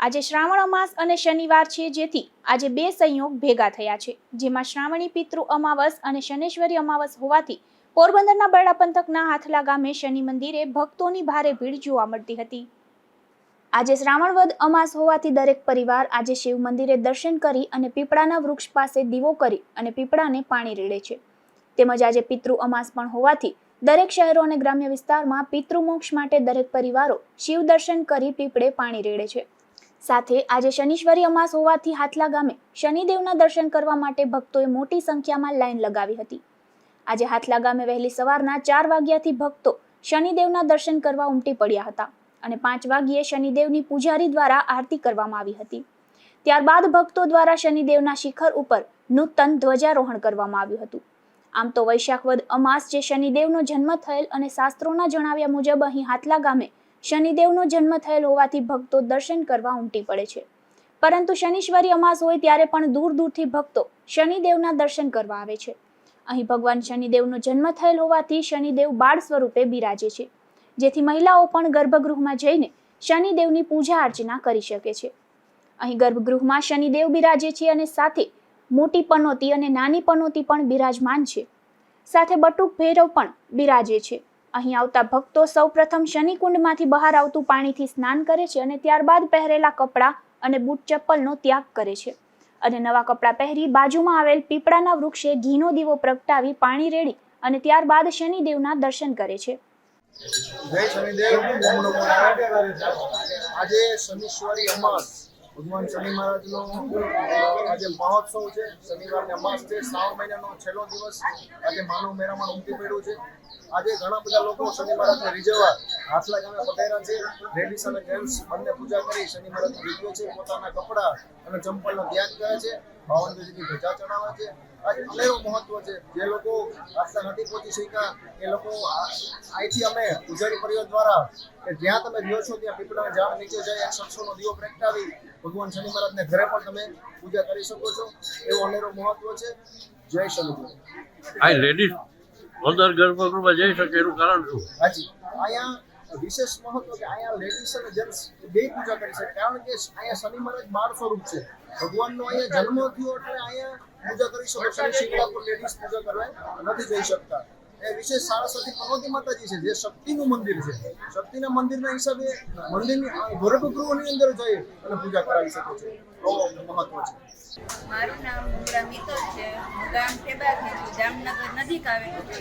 આજે શ્રાવણ અમાસ અને શનિવાર છે, જેથી આજે બે સંયોગ ભેગા થયા છે. જેમાં શ્રાવણી પિતૃ અમાવસ અને શનેશ્વરી અમાવસ હોવાથી પોરબંદરના બરડા પંથકના હાથલા ગામે શનિ મંદિરે ભક્તોની ભારે ભીડ જોવા મળતી હતી. આજે શ્રાવણ વદ અમાસ હોવાથી દરેક પરિવાર આજે શિવ મંદિરે દર્શન કરી અને પીપળાના વૃક્ષ પાસે દીવો કરી અને પીપળાને પાણી રેડે છે. તેમજ આજે પિતૃ અમાસ પણ હોવાથી દરેક શહેરો અને ગ્રામ્ય વિસ્તારમાં પિતૃમોક્ષ માટે દરેક પરિવારો શિવ દર્શન કરી પીપળે પાણી રેડે છે. સાથે આજે શનિશ્વરી અમાસ હોવાથી હાથલા ગામે શનિદેવના દર્શન કરવા માટે ભક્તોએ મોટી સંખ્યામાં લાઈન લગાવી હતી. આજે હાથલા ગામે વહેલી સવારના ચાર વાગ્યાથી ભક્તો શનિદેવના દર્શન કરવા ઉમટી પડ્યા હતા અને પાંચ વાગ્યે શનિદેવની પૂજારી દ્વારા આરતી કરવામાં આવી હતી. ત્યારબાદ ભક્તો દ્વારા શનિદેવના શિખર ઉપર નૂતન ધ્વજારોહણ કરવામાં આવ્યું હતું. આમ તો વૈશાખવદ અમાસ જે શનિદેવનો જન્મ થયેલ અને શાસ્ત્રોના જણાવ્યા મુજબ અહીં હાથલા ગામે શનિદેવનો જન્મ થયેલ હોવાથી ભક્તો દર્શન કરવા ઉમટી પડે છે. પરંતુ શનિશ્વરી અમાસ હોય ત્યારે પણ દૂર દૂરથી ભક્તો શનિદેવના દર્શન કરવા આવે છે. અહીં ભગવાન શનિદેવનો જન્મ થયેલ હોવાથી શનિદેવ બાળ સ્વરૂપે બિરાજે છે. જેથી મહિલાઓ પણ ગર્ભગૃહમાં જઈને શનિદેવની પૂજા અર્ચના કરી શકે છે. અહીં ગર્ભગૃહમાં શનિદેવ બિરાજે છે અને સાથે મોટી પનોતી અને નાની પનોતી પણ બિરાજમાન છે. સાથે બટુક ભૈરવ પણ બિરાજે છે. અહીં આવતા ભક્તો સૌપ્રથમ શનિકુંડમાંથી બહાર આવતું પાણીથી સ્નાન કરે છે અને ત્યારબાદ પહેરેલા કપડાં અને બૂટ ચપ્પલનો ત્યાગ કરે છે. અને નવા કપડાં પહેરી બાજુમાં આવેલ પીપળાના વૃક્ષે ઘીનો દીવો પ્રગટાવી પાણી રેડી અને ત્યારબાદ શનિદેવના દર્શન કરે છે. જય શનિદેવ આજે શનિશ્વરી અમાસ. ભગવાન શનિ મહારાજનો આજે મહોત્સવ છે. શનિવારની અમાસ છે. શ્રાવણ મહિનાનો છેલ્લો દિવસ આજે માનવ મેળામાં ઉમટી પડ્યું છે. આજે ઘણા બધા લોકો શનિ મહારાજને રીઝવવા હાથલા ગામે પધાર્યા છે. લેડીઝ અને જેન્ટ્સ બંને પૂજા કરી શનિ મહારાજને રીઝવે છે. પોતાના કપડાં અને ચંપલનો ત્યાગ કરે છે. ભાવનગરથી ધજા ચડાવે છે. આજે અનેરું મહત્વ છે. જે લોકો આસ્થા નથી પહોંચી શક્યા એ લોકો આ- અહીંથી અમે પૂજારી પરિવાર દ્વારા કે જ્યાં તમે રહ્યો છો ત્યાં પીપળાના ઝાડ નીચે જઈ એક સરસોનો દીવો પ્રગટાવી ભગવાન શનિ મહારાજને ઘરે પણ તમે પૂજા કરી શકો છો. એવો અનેરો મહત્વ છે. જય શનિ આ લેડીઝ અંદર ગર્ભગૃહમાં જઈ શકે એનું કારણ શું? હાજી. અહીંયા વિશેષ મહત્વ કે અહીંયા લેડીઝ અને જેન્ટ્સ બે પૂજા કરી શકે કારણ કે અહીંયા શનિ મહારાજ બાળ સ્વરૂપ છે. ભગવાનનો અહીંયા જન્મ થયો એટલે અહીંયા પૂજા કરી શકો શનિ શિંગડા લેડીઝ પૂજા કરવા નથી જઈ શકતા. એ વિશેષ સારસ્વતી પર્વતી માતાજી છે, જે શક્તિનું મંદિર છે. શક્તિના મંદિરના હિસાબે મંદિરની ગર્ભગૃહની અંદર જઈ અને પૂજા કરાવી શકો છો. મહત્વ છે. મારું નામ મુંગરા મિત્તલ છે. ગામ ટેબાથી જામનગર નજીક આવેલું છે.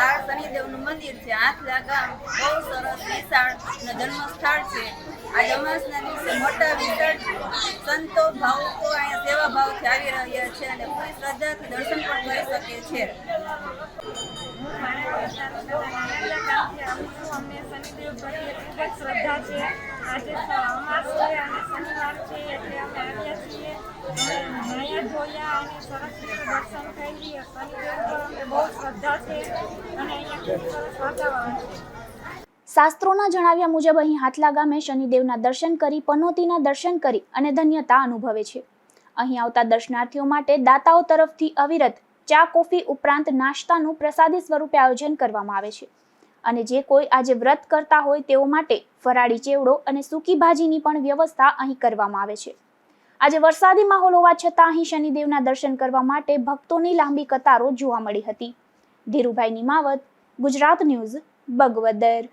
આ શનિદેવનું મંદિર છે. આથલા ગામ બહુ સરસ વિશાળ ધર્મ જન્મસ્થળ છે. આ અમાસના દિવસે મોટા વિશાળ સંતો, ભાવકો અહીંયા સેવા ભાવથી આવી રહ્યા છે અને પૂરી શ્રદ્ધાથી દર્શન પણ કરી શકે છે. શનિદેવ પ્રત્યે શ્રદ્ધા છે આજે અમાસ છે અને શનિવાર છે એટલે અમે આવ્યા છીએ શાસ્ત્રોના જણાવ્યા મુજબ અહીં હાથલા ગામે શનિદેવના દર્શન કરી, પનોતીના દર્શન કરી અને ધન્યતા અનુભવે છે. અહીં આવતા દર્શનાર્થીઓ માટે દાતાઓ તરફથી અવિરત ચા, કોફી ઉપરાંત નાસ્તાનું પ્રસાદી સ્વરૂપે આયોજન કરવામાં આવે છે. અને જે કોઈ આજે વ્રત કરતા હોય તેઓ માટે ફરાળી ચેવડો અને સૂકી ભાજીની પણ વ્યવસ્થા અહીં કરવામાં આવે છે. આજે વરસાદી માહોલ હોવા છતાં અહીં શનિદેવના દર્શન કરવા માટે ભક્તોની લાંબી કતારો જોવા મળી હતી. ધીરુભાઈ નિમાવત, ગુજરાત ન્યૂઝ, બગવદર.